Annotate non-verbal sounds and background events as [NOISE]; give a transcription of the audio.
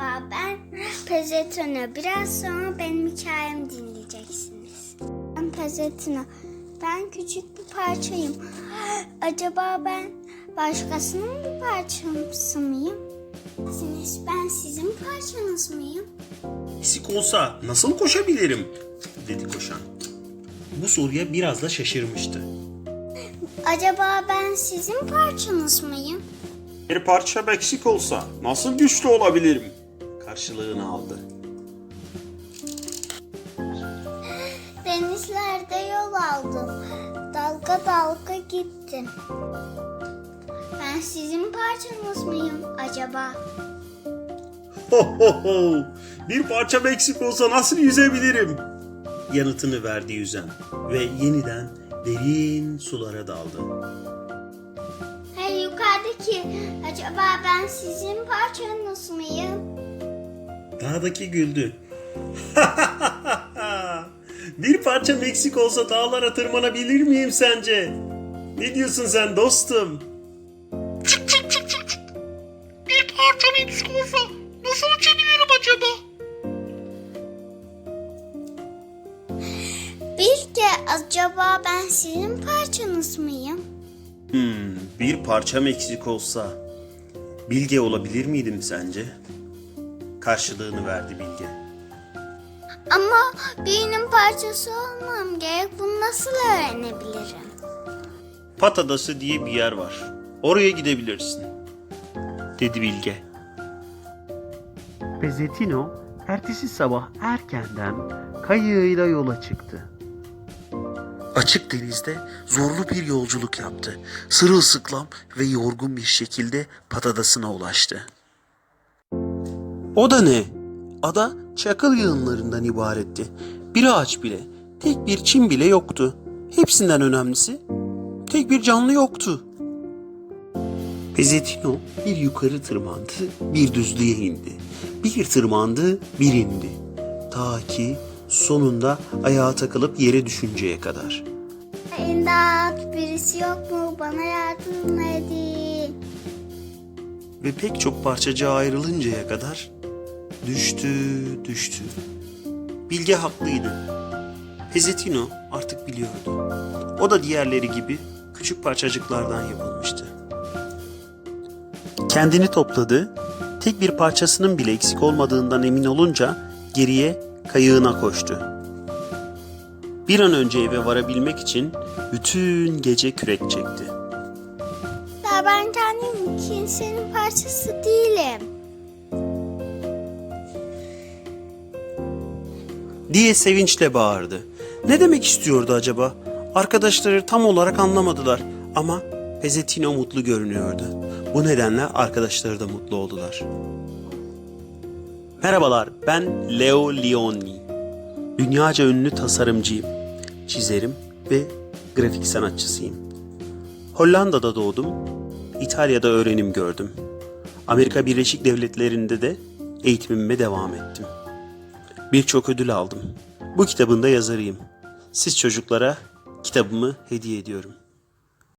Merhaba ben Pezetino. Biraz sonra benim hikayemi dinleyeceksiniz. Ben Pezetino. Ben küçük bir parçayım. Acaba ben başkasının bir parçası mıyım? Siz, ben sizin parçanız mıyım? Eksik olsa nasıl koşabilirim? dedi koşan. Bu soruya biraz da şaşırmıştı. Acaba ben sizin parçanız mıyım? Bir parça eksik olsa nasıl güçlü olabilirim? Karşılığını aldı. Denizlerde yol aldım. Dalga dalga gittim. Ben sizin parçanız mıyım acaba? Ho ho ho! Bir parça eksik olsa nasıl yüzebilirim? Yanıtını verdi yüzen ve yeniden derin sulara daldı. Hey yukarıdaki acaba ben sizin parçanız mıyım? Dağdaki güldü. [LAUGHS] bir parça eksik olsa dağlara tırmanabilir miyim sence? Ne diyorsun sen dostum? Çık çık çık çık çık. Bir parçam eksik olsa nasıl uçabilirim acaba? Bilge acaba ben sizin parçanız mıyım? Hmm, bir parçam eksik olsa bilge olabilir miydim sence? Karşılığını verdi bilge. Ama birinin parçası olmam gerek. Bunu nasıl öğrenebilirim? Pat Adası diye bir yer var. Oraya gidebilirsin. Dedi Bilge. Pezetino ertesi sabah erkenden kayığıyla yola çıktı. Açık denizde zorlu bir yolculuk yaptı. Sırılsıklam ve yorgun bir şekilde Patadası'na ulaştı. O da ne? Ada çakıl yığınlarından ibaretti. Bir ağaç bile, tek bir çim bile yoktu. Hepsinden önemlisi, tek bir canlı yoktu. Pezetino bir yukarı tırmandı, bir düzlüğe indi. Bir tırmandı, bir indi. Ta ki sonunda ayağa takılıp yere düşünceye kadar. İmdat birisi yok mu? Bana yardım edin. ve pek çok parçacığa ayrılıncaya kadar düştü, düştü. Bilge haklıydı. Pezetino artık biliyordu. O da diğerleri gibi küçük parçacıklardan yapılmıştı. Kendini topladı, tek bir parçasının bile eksik olmadığından emin olunca geriye kayığına koştu. Bir an önce eve varabilmek için bütün gece kürek çekti. Ya ben kendim kimsenin parçası değilim. Diye sevinçle bağırdı. Ne demek istiyordu acaba? Arkadaşları tam olarak anlamadılar ama Pezetino mutlu görünüyordu. Bu nedenle arkadaşları da mutlu oldular. Merhabalar, ben Leo Leoni. Dünyaca ünlü tasarımcıyım, çizerim ve grafik sanatçısıyım. Hollanda'da doğdum, İtalya'da öğrenim gördüm. Amerika Birleşik Devletleri'nde de eğitimime devam ettim. Birçok ödül aldım. Bu kitabın da yazarıyım. Siz çocuklara kitabımı hediye ediyorum.